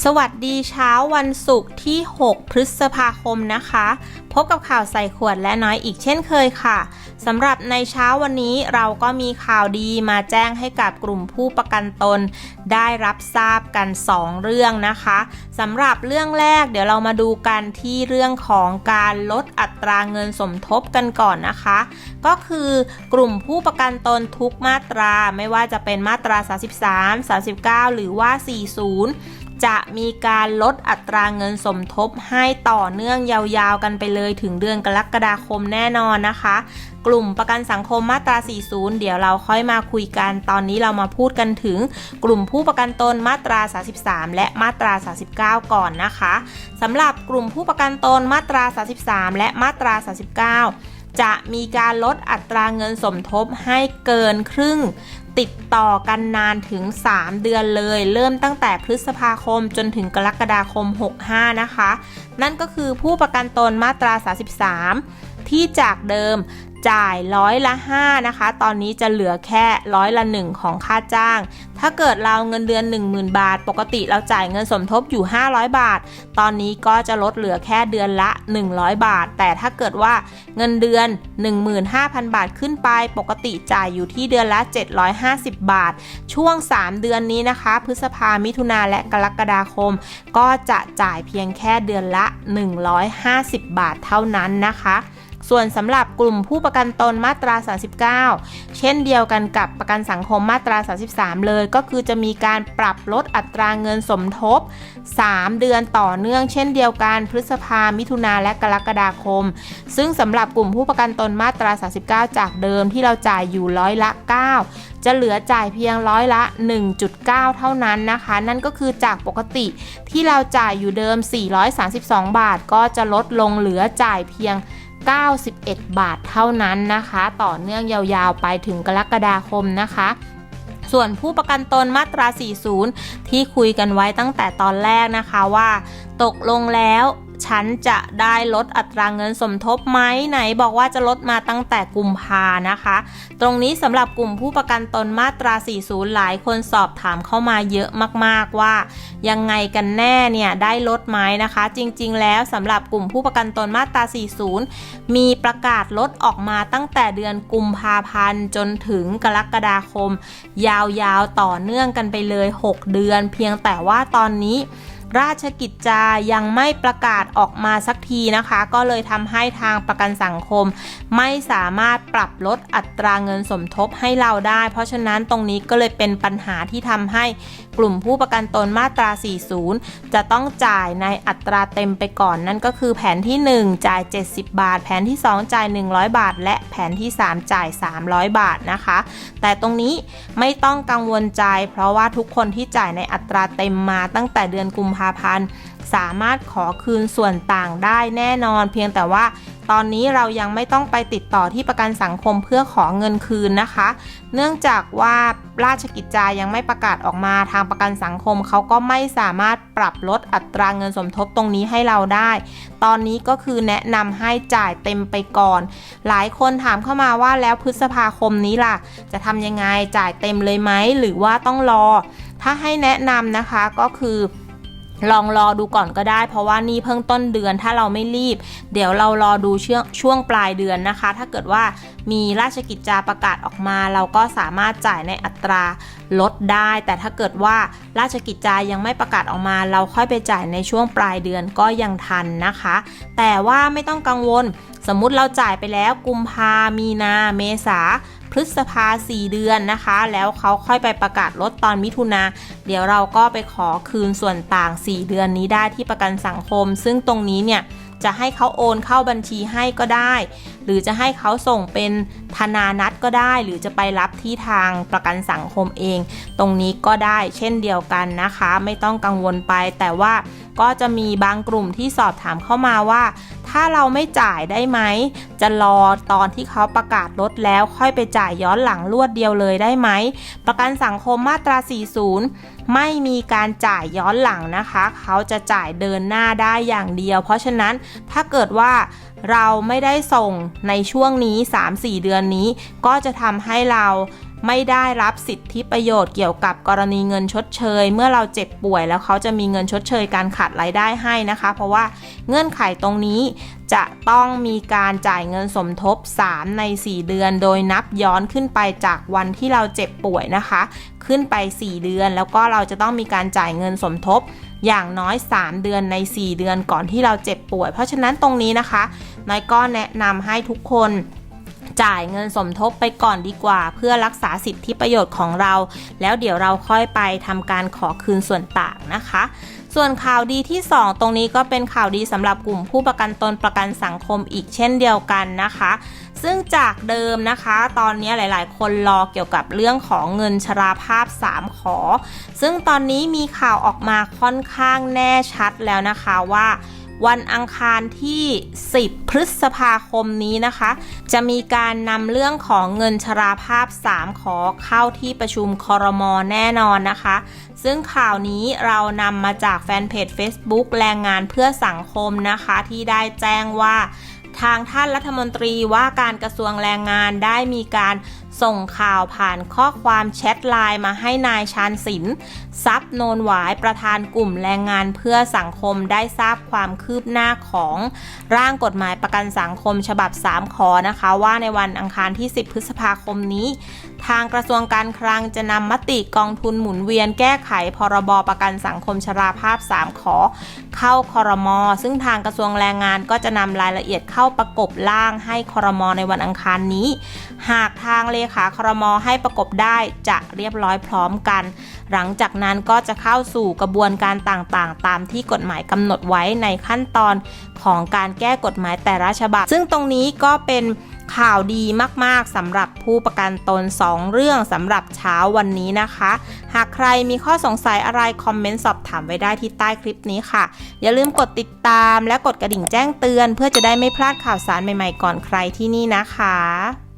สวัสดีเช้าวันศุกร์ที่ 6 พฤษภาคมนะคะ พบกับข่าวใส่ขวดและน้อยอีกเช่นเคยค่ะสำหรับในเช้าวันนี้เราก็มีข่าวดีมาแจ้งให้กับกลุ่มผู้ประกันตน ได้รับทราบกัน 2 เรื่องนะคะสำหรับเรื่องแรกเดี๋ยวเรามาดูกันที่เรื่องของการลดอัตราเงินสมทบกันก่อนนะคะ ก็คือกลุ่มผู้ประกันตนทุกมาตราไม่ว่าจะเป็นมาตรา 33 39 หรือว่า 40 จะมีการลดอัตราเงินสมทบให้ต่อเนื่องยาวๆกันไปเลยถึงเดือนกรกฎาคมแน่นอนนะคะ กลุ่มประกันสังคมมาตรา 40 เดี๋ยวเราค่อยมาคุยกัน ตอนนี้เรามาพูดกันถึง กลุ่มผู้ประกันตนมาตรา 33 และมาตรา 39 ก่อนนะคะสำหรับกลุ่มผู้ประกันตนมาตรา 33 และมาตรา 39 จะมีการลดอัตราเงินสมทบให้เกินครึ่ง ติดต่อกันนานถึง 3 เดือนเลย เริ่มตั้งแต่พฤษภาคมจนถึงกรกฎาคม 65 นะคะ นั่นก็คือผู้ประกันตนมาตรา 33 ที่จากเดิม จ่ายร้อยละ5นะคะ ตอนนี้จะเหลือแค่ร้อยละ 1 ของค่าจ้าง ถ้าเกิดเราเงินเดือน 10,000 บาท ปกติเราจ่ายเงินสมทบอยู่ 500 บาท ตอนนี้ก็จะลดเหลือแค่เดือนละ 100 บาท แต่ถ้าเกิดว่าเงินเดือน 15,000 บาทขึ้นไป ปกติจ่ายอยู่ที่เดือนละ 750 บาท ช่วง 3 เดือนนี้นะคะ พฤษภามิถุนาและกรกฎาคม ก็จะจ่ายเพียงแค่เดือนละ 150 บาทเท่านั้นนะคะ ส่วนสำหรับกลุ่มผู้ประกันตนมาตรา 39 เช่นเดียวกันกับประกันสังคมมาตรา 33 เลย ก็คือจะมีการปรับลดอัตราเงินสมทบ 3 เดือนต่อเนื่องเช่นเดียวกัน พฤษภา มิถุนาและกรกฎาคม ซึ่งสำหรับกลุ่มผู้ประกันตนมาตรา 39 จากเดิมที่เราจ่ายอยู่ร้อยละ 9 จะเหลือจ่ายเพียงร้อยละ 1.9 เท่านั้นนะคะ นั่นก็คือจากปกติที่เราจ่ายอยู่เดิม 432 บาท ก็จะลดลงเหลือจ่ายเพียง 91 บาทเท่านั้นนะคะ ต่อเนื่องยาวๆไปถึงกรกฎาคมนะคะส่วนผู้ประกันตนมาตรา 40 ที่คุยกันไว้ตั้งแต่ตอนแรกนะคะว่า ตกลงแล้ว ฉันจะได้ลดอัตราเงินสมทบไหมไหนบอกว่าจะลดมาตั้งแต่กุมภานะคะ ตรงนี้สำหรับกลุ่มผู้ประกันตนมาตรา 40 หลายคนสอบถามเข้ามาเยอะมากๆว่า ยังไงกันแน่เนี่ยได้ลดไหมนะคะ จริงๆ แล้วสำหรับกลุ่มผู้ประกันตนมาตรา 40 มีประกาศลดออกมาตั้งแต่เดือนกุมภาพันธ์จนถึงกรกฎาคม ยาวๆต่อเนื่องกันไปเลย 6 เดือน เพียงแต่ว่าตอนนี้ ราชกิจจายังไม่ประกาศออกมาสักทีนะคะ ก็เลยทำให้ทางประกันสังคม ไม่สามารถปรับลดอัตราเงินสมทบให้เราได้ เพราะฉะนั้นตรงนี้ก็เลยเป็นปัญหาที่ทำให้กลุ่มผู้ประกันตนมาตรา 40 จะต้องจ่ายในอัตราเต็มไปก่อน นั่นก็คือแผนที่ 1 จ่าย 70 บาท แผนที่ 2 จ่าย 100 บาท และแผนที่ 3 จ่าย 300 บาทนะคะ แต่ตรงนี้ไม่ต้องกังวลใจ เพราะว่าทุกคนที่จ่ายในอัตราเต็มมาตั้งแต่เดือนกุมภาพันธ์ สามารถขอคืนส่วนต่างได้แน่นอน เพียงแต่ว่าตอนนี้เรายังไม่ต้องไปติดต่อที่ประกันสังคมเพื่อขอเงินคืนนะคะ เนื่องจากว่าราชกิจจายังไม่ประกาศออกมาทางประกันสังคมเขาก็ไม่สามารถปรับลดอัตราเงินสมทบตรงนี้ให้เราได้ ตอนนี้ก็คือแนะนำให้จ่ายเต็มไปก่อน หลายคนถามเข้ามาว่าแล้วพฤษภาคมนี้ล่ะ จะทำยังไงจ่ายเต็มเลยไหมหรือว่าต้องรอ ถ้าให้แนะนำนะคะก็คือ ลองรอดูก่อนก็ได้ เพราะว่านี่เพิ่งต้นเดือนถ้าเราไม่รีบ เดี๋ยวเรารอดูช่วงช่วงปลายเดือนนะคะ ถ้าเกิดว่ามีราชกิจจาประกาศออกมา เราก็สามารถจ่ายในอัตราลดได้ แต่ถ้าเกิดว่าราชกิจจายังไม่ประกาศออกมา เราค่อยไปจ่ายในช่วงปลายเดือนก็ยังทันนะคะ แต่ว่าไม่ต้องกังวล สมมุติเราจ่ายไปแล้วกุมภามีนาเมษา พฤษภาสี่เดือนนะคะ แล้วเขาค่อยไปประกาศลดตอนมิถุนา เดี๋ยวเราก็ไปขอคืนส่วนต่าง 4 เดือนนี้ได้ที่ประกันสังคม ซึ่งตรงนี้เนี่ยจะให้เขาโอนเข้าบัญชีให้ก็ได้ หรือจะให้เขาส่งเป็นธนานัดก็ได้ หรือจะไปรับที่ทางประกันสังคมเอง ตรงนี้ก็ได้เช่นเดียวกันนะคะ ไม่ต้องกังวลไปแต่ว่า ก็จะมีบางกลุ่มที่สอบถามเข้ามาว่า ถ้าเราไม่จ่ายได้ไหม จะรอตอนที่เขาประกาศลดแล้วค่อยไปจ่ายย้อนหลังรวดเดียวเลยได้ไหม ประกันสังคมมาตรา 40 ไม่มีการจ่ายย้อนหลังนะคะ เขาจะจ่ายเดินหน้าได้อย่างเดียว เพราะฉะนั้นถ้าเกิดว่าเราไม่ได้ส่งในช่วงนี้ 3-4 เดือนนี้ ก็จะทำให้เรา ไม่ได้รับสิทธิประโยชน์เกี่ยวกับกรณีเงินชดเชย เมื่อเราเจ็บป่วยแล้วเขาจะมีเงินชดเชยการขาดรายได้ให้นะคะ เพราะว่าเงื่อนไขตรงนี้จะต้องมีการจ่ายเงินสมทบ 3 ใน 4 เดือน โดยนับย้อนขึ้นไปจากวันที่เราเจ็บป่วยนะคะ ขึ้นไป 4 เดือน แล้วก็เราจะต้องมีการจ่ายเงินสมทบอย่างน้อย 3 เดือนใน 4 เดือนก่อนที่เราเจ็บป่วย เพราะฉะนั้นตรงนี้นะคะน้อยก็แนะนำให้ทุกคน จ่ายเงินสมทบไปก่อนดีกว่า เพื่อรักษาสิทธิประโยชน์ของเรา แล้วเดี๋ยวเราค่อยไปทำการขอคืนส่วนต่างนะคะ ส่วนข่าวดีที่ 2 ตรงนี้ก็เป็นข่าวดีสำหรับกลุ่มผู้ประกันตนประกันสังคมอีกเช่นเดียวกันนะคะ ซึ่งจากเดิมนะคะ ตอนนี้หลาย ๆ คนรอเกี่ยวกับเรื่องของเงินชราภาพ 3 ขอ ซึ่งตอนนี้มีข่าวออกมาค่อนข้างแน่ชัดแล้วนะคะว่า วันอังคารที่ 10 พฤษภาคมนี้นะคะ จะมีการนำเรื่องของเงินชราภาพ 3 ขอเข้าที่ประชุมคอรมอแน่นอนนะคะ ซึ่งข่าวนี้เรานำมาจากแฟนเพจ Facebook แรงงานเพื่อสังคมนะคะที่ได้แจ้งว่าทางท่านรัฐมนตรีว่าการกระทรวงแรงงานได้มีการส่งข่าวผ่านข้อความแชทไลน์มาให้นายชาญศิลป์ทรัพย์โนนหวายประธานกลุ่มแรงงานเพื่อสังคมได้ทราบความคืบหน้าของร่างกฎหมายประกันสังคมฉบับ 3 ขอนะคะ ว่าในวันอังคารที่ 10 พฤษภาคมนี้ ทางกระทรวงการคลังจะนำมติกองทุนหมุนเวียนแก้ไขพรบประกันสังคมชราภาพ 3 ขอ เข้าคอรมอซึ่งทางกระทรวงแรงงานก็จะนำรายละเอียดเข้าประกบร่างให้คอรมอในวันอังคารนี้ หากทางเลขาคอรมอให้ประกบได้จะเรียบร้อยพร้อมกัน หลังจากนั้นก็จะเข้าสู่กระบวนการต่างๆ ตามที่กฎหมายกำหนดไว้ในขั้นตอนของการแก้กฎหมายแต่ละฉบับ ซึ่งตรงนี้ก็เป็นข่าวดีมากๆสำหรับผู้ประกันตน 2 เรื่องสำหรับเช้าวันนี้นะคะ หากใครมีข้อสงสัยอะไร คอมเมนต์สอบถามไว้ได้ที่ใต้คลิปนี้ค่ะ อย่าลืมกดติดตามและกดกระดิ่งแจ้งเตือน เพื่อจะได้ไม่พลาดข่าวสารใหม่ๆก่อนใครที่นี่นะคะ